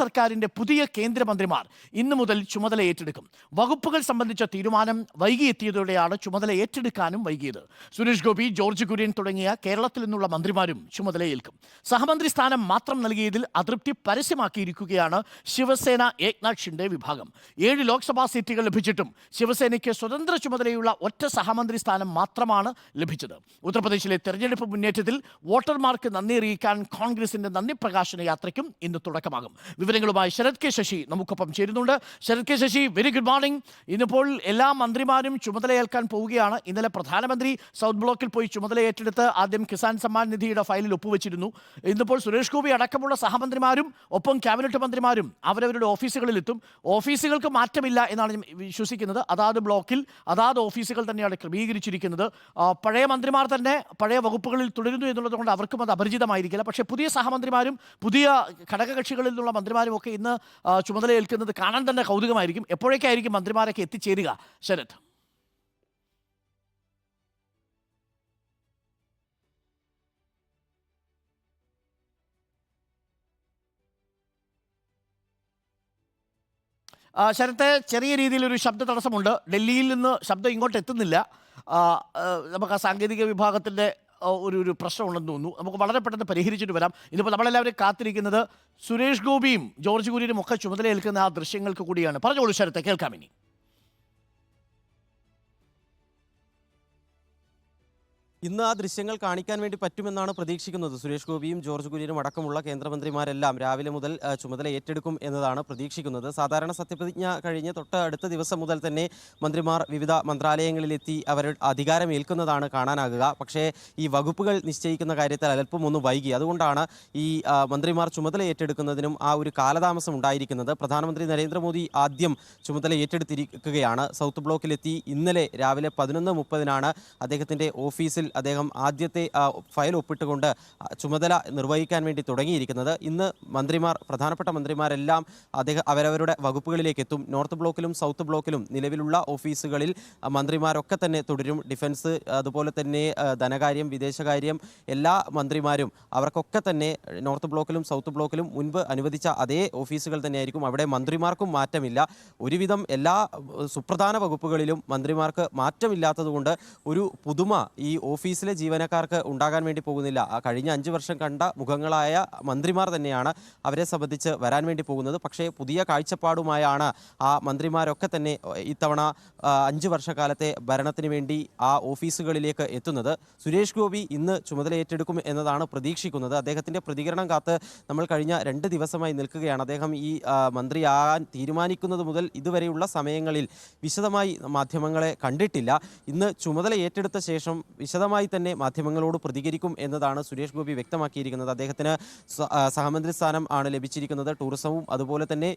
സർക്കാരിന്റെ പുതിയ കേന്ദ്രമന്ത്രിമാർ ഇന്നു മുതൽ ചുമതല ഏറ്റെടുക്കും. വകുപ്പുകൾ സംബന്ധിച്ച തീരുമാനം വൈകിയെത്തിയതോടെയാണ് ചുമതല ഏറ്റെടുക്കാനും വൈകിയത്. സുരേഷ് ഗോപി ജോർജ് കുര്യൻ തുടങ്ങിയ കേരളത്തിൽ നിന്നുള്ള മന്ത്രിമാരും ചുമതലയേൽക്കും. സഹമന്ത്രി സ്ഥാനം മാത്രം നൽകിയതിൽ അതൃപ്തി പരസ്യമാക്കിയിരിക്കുകയാണ് ശിവസേന ഏക്നാഥ് ഷിൻഡെ വിഭാഗം. ഏഴ് ലോക്സഭാ സീറ്റുകൾ ലഭിച്ചിട്ടും ശിവസേനയ്ക്ക് സ്വതന്ത്ര ചുമതലയുള്ള ഒറ്റ സഹമന്ത്രി സ്ഥാനം മാത്രമാണ് ലഭിച്ചത്. ഉത്തർപ്രദേശിലെ തെരഞ്ഞെടുപ്പ് മുന്നേറ്റത്തിൽ വോട്ടർമാർക്ക് നന്ദി അറിയിക്കാൻ കോൺഗ്രസിന്റെ നന്ദി പ്രകാശന യാത്രയ്ക്കും ഇന്ന് തുടക്കമാകും. വിവരങ്ങളുമായി ശരത് കെ ശശി നമുക്കൊപ്പം ചേരുന്നുണ്ട്. Sarath K Sasi very good morning ഇന്നിപ്പോൾ എല്ലാ മന്ത്രിമാരും ചുമതലയേൽക്കാൻ പോവുകയാണ്. ഇന്നലെ പ്രധാനമന്ത്രി സൗത്ത് ബ്ലോക്കിൽ പോയി ചുമതല ഏറ്റെടുത്ത് ആദ്യം കിസാൻ സമ്മാൻ നിധിയുടെ ഫയലിൽ ഒപ്പുവെച്ചിരുന്നു. ഇന്നിപ്പോൾ സുരേഷ് ഗോപി അടക്കമുള്ള സഹമന്ത്രിമാരും ഒപ്പം ക്യാബിനറ്റ് മന്ത്രിമാരും അവരവരുടെ ഓഫീസുകളിലെത്തും. ഓഫീസുകൾക്ക് മാറ്റമില്ല എന്നാണ് ഞാൻ വിശ്വസിക്കുന്നത്. അതാത് ബ്ലോക്കിൽ അതാത് ഓഫീസുകൾ തന്നെയാണ് ക്രമീകരിച്ചിരിക്കുന്നത്. പഴയ മന്ത്രിമാർ തന്നെ പഴയ വകുപ്പുകളിൽ തുടരുന്നു എന്നുള്ളത് കൊണ്ട് അവർക്കും അത് അപരിചിതമായിരിക്കില്ല. പക്ഷേ പുതിയ സഹമന്ത്രിമാരും പുതിയ ഘടകകക്ഷികളിൽ നിന്നുള്ള മന്ത്രിമാരും ഒക്കെ ഇന്ന് ചുമതലയേൽക്കുന്നത് കാണാൻ തന്നെ കൗതുകമായിരിക്കും. എപ്പോഴേക്കായിരിക്കും മന്ത്രിമാരൊക്കെ എത്തിച്ചേരുക ശരത്? ശരത്തെ ചെറിയ രീതിയിലൊരു ശബ്ദ തടസ്സമുണ്ട്. ഡൽഹിയിൽ നിന്ന് ശബ്ദം ഇങ്ങോട്ട് എത്തുന്നില്ല നമുക്ക് ആ സാങ്കേതിക വിഭാഗത്തിന്റെ ഒരു ഒരു പ്രശ്നമുണ്ടെന്ന് തോന്നുന്നു. നമുക്ക് വളരെ പെട്ടെന്ന് പരിഹരിച്ചിട്ട് വരാം. ഇന്നിപ്പോൾ നമ്മളെല്ലാവരും കാത്തിരിക്കുന്നത് സുരേഷ് ഗോപിയും ജോർജ് കുര്യനും ഒക്കെ ചുമതലയേൽക്കുന്ന ആ ദൃശ്യങ്ങൾക്ക് കൂടിയാണ്. പറഞ്ഞോളൂ ശരത്തെ കേൾക്കാം ഇനി. ഇന്ന് ആ ദൃശ്യങ്ങൾ കാണിക്കാൻ വേണ്ടി പറ്റുമെന്നാണ് പ്രതീക്ഷിക്കുന്നത്. സുരേഷ് ഗോപിയും ജോർജ് കുര്യനും അടക്കമുള്ള കേന്ദ്രമന്ത്രിമാരെല്ലാം രാവിലെ മുതൽ ചുമതല ഏറ്റെടുക്കും എന്നതാണ് പ്രതീക്ഷിക്കുന്നത്. സാധാരണ സത്യപ്രതിജ്ഞ കഴിഞ്ഞ് തൊട്ട് അടുത്ത ദിവസം മുതൽ തന്നെ മന്ത്രിമാർ വിവിധ മന്ത്രാലയങ്ങളിലെത്തി അവർ അധികാരമേൽക്കുന്നതാണ് കാണാനാകുക. പക്ഷേ ഈ വകുപ്പുകൾ നിശ്ചയിക്കുന്ന കാര്യത്തിൽ അല്പം ഒന്ന് വൈകി. അതുകൊണ്ടാണ് ഈ മന്ത്രിമാർ ചുമതല ഏറ്റെടുക്കുന്നതിനും ആ ഒരു കാലതാമസം ഉണ്ടായിരിക്കുന്നത്. പ്രധാനമന്ത്രി നരേന്ദ്രമോദി ആദ്യം ചുമതല ഏറ്റെടുത്തിരിക്കുകയാണ്. സൗത്ത് ബ്ലോക്കിലെത്തി ഇന്നലെ രാവിലെ പതിനൊന്ന് മുപ്പതിനാണ് അദ്ദേഹത്തിന്റെ ഓഫീസിൽ അദ്ദേഹം ആദ്യത്തെ ഫയൽ ഒപ്പിട്ടുകൊണ്ട് ചുമതല നിർവഹിക്കാൻ വേണ്ടി തുടങ്ങിയിരിക്കുന്നത്. ഇന്ന് മന്ത്രിമാർ പ്രധാനപ്പെട്ട മന്ത്രിമാരെല്ലാം അദ്ദേഹം അവരവരുടെ വകുപ്പുകളിലേക്ക് എത്തും നോർത്ത് ബ്ലോക്കിലും സൗത്ത് ബ്ലോക്കിലും നിലവിലുള്ള ഓഫീസുകളിൽ മന്ത്രിമാരൊക്കെ തന്നെ തുടരും. ഡിഫൻസ് അതുപോലെ തന്നെ ധനകാര്യം വിദേശകാര്യം എല്ലാ മന്ത്രിമാരും അവർക്കൊക്കെ തന്നെ നോർത്ത് ബ്ലോക്കിലും സൗത്ത് ബ്ലോക്കിലും മുൻപ് അനുവദിച്ച അതേ ഓഫീസുകൾ തന്നെയായിരിക്കും. അവിടെ മന്ത്രിമാർക്കും മാറ്റമില്ല. ഒരുവിധം എല്ലാ സുപ്രധാന വകുപ്പുകളിലും മന്ത്രിമാർക്ക് മാറ്റമില്ലാത്തതുകൊണ്ട് ഒരു പുതുമ ഈ ഓഫീസിലെ ജീവനക്കാർക്ക് ഉണ്ടാകാൻ വേണ്ടി പോകുന്നില്ല. കഴിഞ്ഞ അഞ്ച് വർഷം കണ്ട മുഖങ്ങളായ മന്ത്രിമാർ തന്നെയാണ് അവരെ സംബന്ധിച്ച് വരാൻ വേണ്ടി പോകുന്നത്. പക്ഷേ പുതിയ കാഴ്ചപ്പാടുമായാണ് ആ മന്ത്രിമാരൊക്കെ തന്നെ ഇത്തവണ അഞ്ച് വർഷക്കാലത്തെ ഭരണത്തിന് വേണ്ടി ആ ഓഫീസുകളിലേക്ക് എത്തുന്നത്. സുരേഷ് ഗോപി ഇന്ന് ചുമതല ഏറ്റെടുക്കും എന്നതാണ് പ്രതീക്ഷിക്കുന്നത്. അദ്ദേഹത്തിന്റെ പ്രതികരണം കാത്ത് നമ്മൾ കഴിഞ്ഞ രണ്ട് ദിവസമായി നിൽക്കുകയാണ്. അദ്ദേഹം ഈ മന്ത്രിയാകാൻ തീരുമാനിക്കുന്നത് മുതൽ ഇതുവരെയുള്ള സമയങ്ങളിൽ വിശദമായി മാധ്യമങ്ങളെ കണ്ടിട്ടില്ല. ഇന്ന് ചുമതല ഏറ്റെടുത്ത ശേഷം വിശദമായി തന്നെ മാധ്യമങ്ങളോട് പ്രതികരിക്കും എന്നതാണ് സുരേഷ് ഗോപി വ്യക്തമാക്കിയിരിക്കുന്നത്. അദ്ദേഹത്തിന് സഹമന്ത്രി സ്ഥാനം ആണ് ലഭിച്ചിരിക്കുന്നത്. ടൂറിസവും അതുപോലെ തന്നെ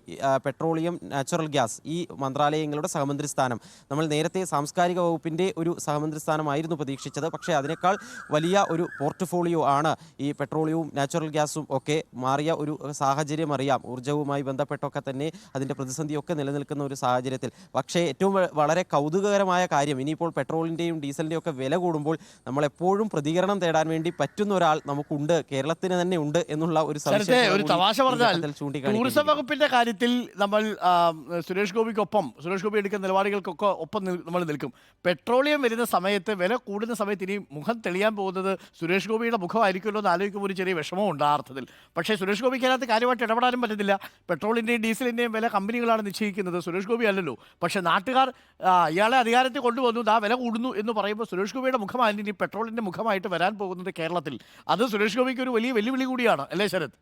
പെട്രോളിയം നാച്ചുറൽ ഗ്യാസ് ഈ മന്ത്രാലയങ്ങളുടെ സഹമന്ത്രി സ്ഥാനം. നമ്മൾ നേരത്തെ സാംസ്കാരിക വകുപ്പിന്റെ ഒരു സഹമന്ത്രി സ്ഥാനമായിരുന്നു പ്രതീക്ഷിച്ചത്. പക്ഷേ അതിനേക്കാൾ വലിയ ഒരു പോർട്ട്ഫോളിയോ ആണ് ഈ പെട്രോളിയവും നാച്ചുറൽ ഗ്യാസും ഒക്കെ മാറിയ ഒരു സാഹചര്യം അറിയാം. ഊർജവുമായി ബന്ധപ്പെട്ടൊക്കെ തന്നെ അതിന്റെ പ്രതിസന്ധിയൊക്കെ നിലനിൽക്കുന്ന ഒരു സാഹചര്യത്തിൽ. പക്ഷേ ഏറ്റവും വളരെ കൗതുകകരമായ കാര്യം ഇനിയിപ്പോൾ പെട്രോളിന്റെയും ഡീസലിന്റെയും ഒക്കെ വില കൂടുമ്പോൾ നമ്മളെപ്പോഴും പ്രതികരണം തേടാൻ വേണ്ടി പറ്റുന്ന ഒരാൾ നമുക്കുണ്ട് കേരളത്തിന് തന്നെ ഉണ്ട് എന്നുള്ള ഒരു ഒരു തമാശ പറഞ്ഞാൽ ടൂറിസം വകുപ്പിന്റെ കാര്യത്തിൽ നമ്മൾ സുരേഷ് ഗോപിക്കൊപ്പം സുരേഷ് ഗോപി എടുക്കുന്ന നിലപാടുകൾക്കൊക്കെ ഒപ്പം നമ്മൾ നിൽക്കും. പെട്രോളിയം വരുന്ന സമയത്ത് വില കൂടുന്ന സമയത്ത് ഇനി മുഖം തെളിയാൻ പോകുന്നത് സുരേഷ് ഗോപിയുടെ മുഖമായിരിക്കുമല്ലോ എന്ന് ആലോചിക്കുമ്പോൾ ഒരു ചെറിയ വിഷമവും ഉണ്ട് ആ അർത്ഥത്തിൽ. പക്ഷേ സുരേഷ് ഗോപിക്ക് അതിനകത്ത് കാര്യമായിട്ട് ഇടപെടാനും പറ്റത്തില്ല. പെട്രോളിന്റെയും ഡീസലിന്റെയും വില കമ്പനികളാണ് നിശ്ചയിക്കുന്നത് സുരേഷ് ഗോപി അല്ലല്ലോ. പക്ഷേ നാട്ടുകാർ ഇയാളെ അധികാരത്തിൽ കൊണ്ടുവന്നു ആ വില കൂടുന്നു എന്ന് പറയുമ്പോൾ സുരേഷ് ഗോപിയുടെ മുഖമാണ് ഇനി പെട്രോളിന്റെ മുഖമായിട്ട് വരാൻ പോകുന്നത് കേരളത്തിൽ. അത് സുരേഷ് ഗോപിക്ക് ഒരു വലിയ വെല്ലുവിളി കൂടിയാണ് അല്ലേ ശരത്?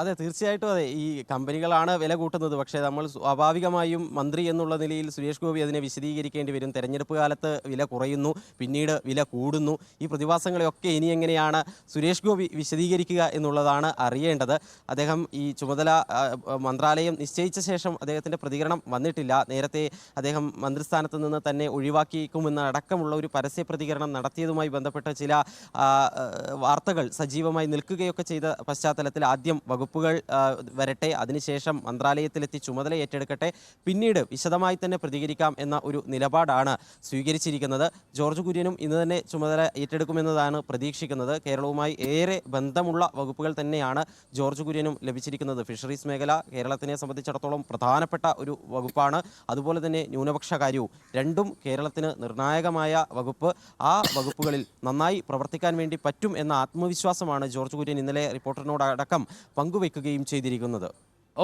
അതെ തീർച്ചയായിട്ടും അതെ. ഈ കമ്പനികളാണ് വില കൂട്ടുന്നത്. പക്ഷേ നമ്മൾ സ്വാഭാവികമായും മന്ത്രി എന്നുള്ള നിലയിൽ സുരേഷ് ഗോപി അതിനെ വിശദീകരിക്കേണ്ടി വരും. തെരഞ്ഞെടുപ്പ് കാലത്ത് വില കുറയുന്നു പിന്നീട് വില കൂടുന്നു. ഈ പ്രതിഭാസങ്ങളെയൊക്കെ ഇനി എങ്ങനെയാണ് സുരേഷ് ഗോപി വിശദീകരിക്കുക എന്നുള്ളതാണ് അറിയേണ്ടത്. അദ്ദേഹം ഈ ചുമതല മന്ത്രാലയം നിശ്ചയിച്ച ശേഷം അദ്ദേഹത്തിന്റെ പ്രതികരണം വന്നിട്ടില്ല. നേരത്തെ അദ്ദേഹം മന്ത്രിസ്ഥാനത്ത് നിന്ന് തന്നെ ഒഴിവാക്കിയേക്കുമെന്ന അടക്കമുള്ള ഒരു പരസ്യ പ്രതികരണം നടത്തിയതുമായി ബന്ധപ്പെട്ട ചില വാർത്തകൾ സജീവമായി നിൽക്കുകയൊക്കെ ചെയ്ത പശ്ചാത്തലത്തിൽ ആദ്യം വകുപ്പ് വകുപ്പുകൾ വരട്ടെ അതിനുശേഷം മന്ത്രാലയത്തിലെത്തി ചുമതല ഏറ്റെടുക്കട്ടെ പിന്നീട് വിശദമായി തന്നെ പ്രതികരിക്കാം എന്ന ഒരു നിലപാടാണ് സ്വീകരിച്ചിരിക്കുന്നത്. ജോർജ് കുര്യനും ഇന്ന് തന്നെ ചുമതല ഏറ്റെടുക്കുമെന്നതാണ് പ്രതീക്ഷിക്കുന്നത്. കേരളവുമായി ഏറെ ബന്ധമുള്ള വകുപ്പുകൾ തന്നെയാണ് ജോർജ് കുര്യനും ലഭിച്ചിരിക്കുന്നത്. ഫിഷറീസ് മേഖല കേരളത്തിനെ സംബന്ധിച്ചിടത്തോളം പ്രധാനപ്പെട്ട ഒരു വകുപ്പാണ്. അതുപോലെ തന്നെ ന്യൂനപക്ഷ കാര്യവും രണ്ടും കേരളത്തിന് നിർണായകമായ വകുപ്പ്. ആ വകുപ്പുകളിൽ നന്നായി പ്രവർത്തിക്കാൻ വേണ്ടി പറ്റും എന്ന ആത്മവിശ്വാസമാണ് ജോർജ് കുര്യൻ ഇന്നലെ റിപ്പോർട്ടറിനോടടക്കം പങ്കുവെക്കുകയും ചെയ്തിരിക്കുന്നത്.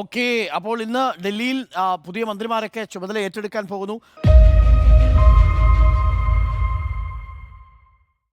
ഓക്കെ അപ്പോൾ ഇന്ന് ഡൽഹിയിൽ പുതിയ മന്ത്രിമാരൊക്കെ ചുമതല ഏറ്റെടുക്കാൻ പോകുന്നു.